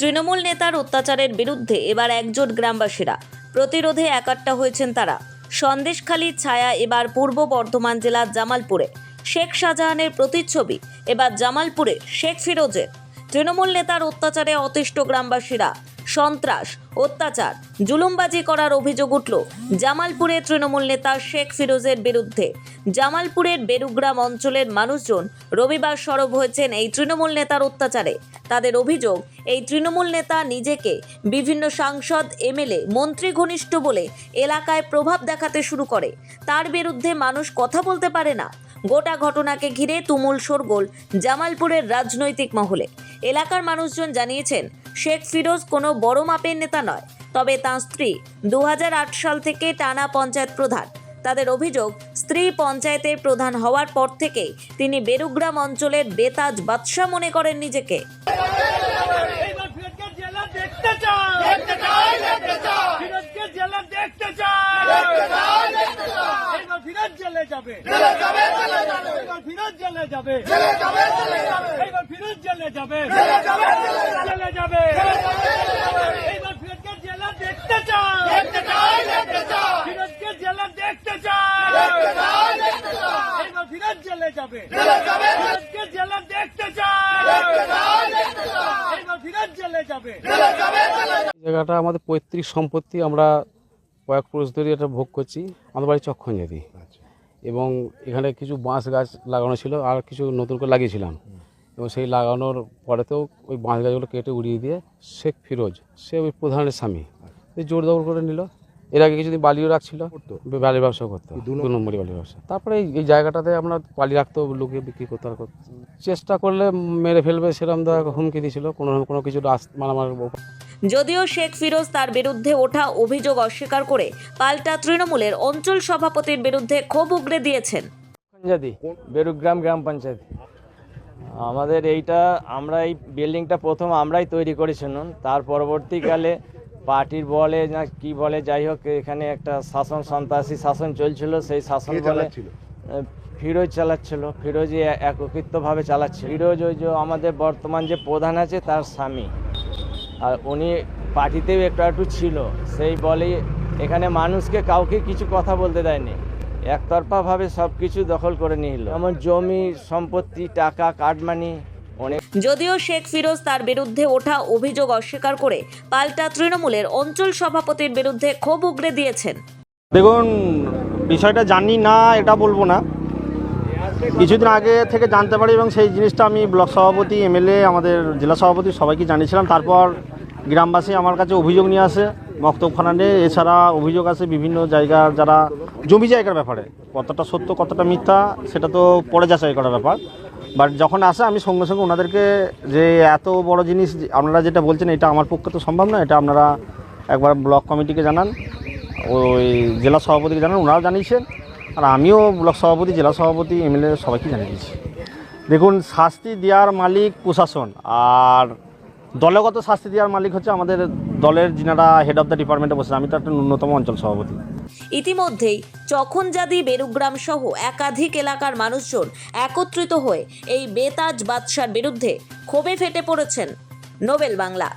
তৃণমূল নেতার অত্যাচারের বিরুদ্ধে এবার একজোট গ্রামবাসীরা। প্রতিরোধে একাট্টা হয়েছেন তারা। সন্দেশখালী ছায়া এবার পূর্ব বর্ধমান জেলার জামালপুরে। শেখ শাহজাহানের প্রতিচ্ছবি এবার জামালপুরে শেখ ফিরোজের। তৃণমূল নেতার অত্যাচারে অতিষ্ঠ গ্রামবাসীরা সন্ত্রাস, অত্যাচার, জুলুমবাজি করার অভিযোগ উঠল জামালপুরে তৃণমূল নেতা শেখ ফিরোজের বিরুদ্ধে। জামালপুরের বেরুগ্রাম অঞ্চলের মানুষজন রবিবার সরব হয়েছেন এই তৃণমূল নেতার অত্যাচারে। তাদের অভিযোগ, এই তৃণমূল নেতা নিজেকে বিভিন্ন সাংসদ, এমএলএ, মন্ত্রী ঘনিষ্ঠ বলে এলাকায় প্রভাব দেখাতে শুরু করে। তার বিরুদ্ধে মানুষ কথা বলতে পারে না। গোটা ঘটনাকে ঘিরে তুমুল শোরগোল জামালপুরের রাজনৈতিক মহলে। এলাকার মানুষজন জানিয়েছেন শেখ ফিরোজ কোনো বড় মাপের নেতা নয়, তবে তাঁর স্ত্রী দু হাজার আট সাল থেকে টানা পঞ্চায়েত প্রধান। তাদের অভিযোগ, স্ত্রী পঞ্চায়েতের প্রধান হওয়ার পর থেকেই তিনি বেরুগ্রাম অঞ্চলের বেতাজ বাদশাহ মনে করেন নিজেকে। দেখতে দেখতে ফিরোজকে জেলা দেখতে চাই দেখতে চাই দেখতে চাই এইবার ফিরোজ জেলে যাবে জেলে যাবে জেলে যাবে এইবার ফিরোজ জেলে যাবে। জেলে যাবে জেলে যাবে। এইবার ফিরোজ জেলে যাবে। জেলে যাবে জেলে যাবে। জেলে যাবে। এইবার ফিরোজকে জেলা দেখতে চাই। দেখতে চাই দেখতে চাই। ফিরোজকে জেলা দেখতে চাই। দেখতে চাই দেখতে চাই। এইবার ফিরোজ জেলে যাবে। ফিরোজকে জেলা দেখতে চাই। দেখতে চাই দেখতে চাই। এইবার ফিরোজ জেলে যাবে। জায়গাটা আমাদের পৈতৃক সম্পত্তি আমরা কয়েক পুরুষ ধরে এটা ভোগ করছি। আমাদের বাড়ি চক্ষণজাতি এবং এখানে কিছু বাঁশ গাছ লাগানো ছিল আর কিছু নতুন করে লাগিয়েছিলাম। এবং সেই লাগানোর পরেতেও ওই বাঁশ গাছগুলো কেটে উড়িয়ে দিয়ে শেখ ফিরোজ সে ওই প্রধানের স্বামী। এই জোর দৌড় করে নিল। এর আগে কিছুদিন বালিও রাখছিল। বালির ব্যবসা করতো। দু নম্বরই বালির ব্যবসা। তারপরে এই- জায়গাটাতে আমরা বালি রাখতো লোকে বিক্রি করতে আর করতো। চেষ্টা করলে মেরে ফেলবে সেরকম দেওয়া হুমকি দিয়েছিল কোনো কোনো কিছু রাস মানে আমার যদিও শেখ ফিরোজ তার বিরুদ্ধে ওঠা অভিযোগ অস্বীকার করে পাল্টা তৃণমূলের অঞ্চল সভাপতির বিরুদ্ধে ক্ষোভ উগরে দিয়েছেন। পঞ্চায়েতি বেরুগ্রাম গ্রাম পঞ্চায়েত। আমাদের এইটা আমরা এই বিল্ডিংটা প্রথম আমরাই তৈরি করেছিলাম তার পরবর্তীকালে পার্টির বলে না কি বলে যাই হোক এখানে একটা শাসন সন্ত্রাসী শাসন চলছিল। সেই শাসন বলে ফিরোজ চালাচ্ছিল। ফিরোজ একত্রিতভাবে চালাচ্ছে ফিরোজ ওই যে আমাদের বর্তমান যে প্রধান আছে তার স্বামী। আর উনি পার্টিতেও একটু একটু ছিল। সেই বলেই এখানে মানুষকে কাউকে কিছু কথা বলতে দেয়নি। একতরফাভাবে সব কিছু দখল করে নিল। যেমন জমি সম্পত্তি টাকা কাটমানি অনেক। যদিও শেখ ফিরোজ তার বিরুদ্ধে ওঠা অভিযোগ অস্বীকার করে পাল্টা তৃণমূলের অঞ্চল সভাপতির বিরুদ্ধে ক্ষোভ উগরে দিয়েছেন। দেখুন বিষয়টা জানি না এটা বলব না। কিছুদিন আগে থেকে জানতে পারি এবং সেই জিনিসটা আমি ব্লক সভাপতি, এমএলএ, আমাদের জেলা সভাপতি সবাইকে জানিয়েছিলাম। তারপর গ্রামবাসী আমার কাছে অভিযোগ নিয়ে আসে মক্তবখানা এছাড়া অভিযোগ আছে বিভিন্ন জায়গা, যারা জমি জায়গার ব্যাপারে, কতটা সত্য, কতটা মিথ্যা, সেটা তো পরে যাচাই করার ব্যাপার। বাট যখন আসে, আমি সঙ্গে সঙ্গে ওনাদেরকে যে এত বড় জিনিস আপনারা যেটা বলছেন, এটা আমার পক্ষে তো সম্ভব না এটা আপনারা একবার ব্লক কমিটিকে জানান, ওই জেলা সভাপতিকে জানান, ওনারাও জানিয়েছেন। আর আমিও ব্লক সভাপতি, জেলা সভাপতি, এমএলএ সবাইকে জানিয়েছি দেখুন, শাস্তি দেওয়ার মালিক প্রশাসন, আর দলগত শাস্তি দেওয়ার মালিক হচ্ছে আমাদের দলের যিনারা হেড অফ দ্য ডিপার্টমেন্টে বসে আমি তো একটা ন্যূনতম অঞ্চল সভাপতি। ইতিমধ্যেই চখনজাদি, বেরুগ্রাম সহ একাধিক এলাকার মানুষজন একত্রিত হয়ে এই বেতাজ বাদশার বিরুদ্ধে ক্ষোভে ফেটে পড়েছেন নোবেল বাংলা।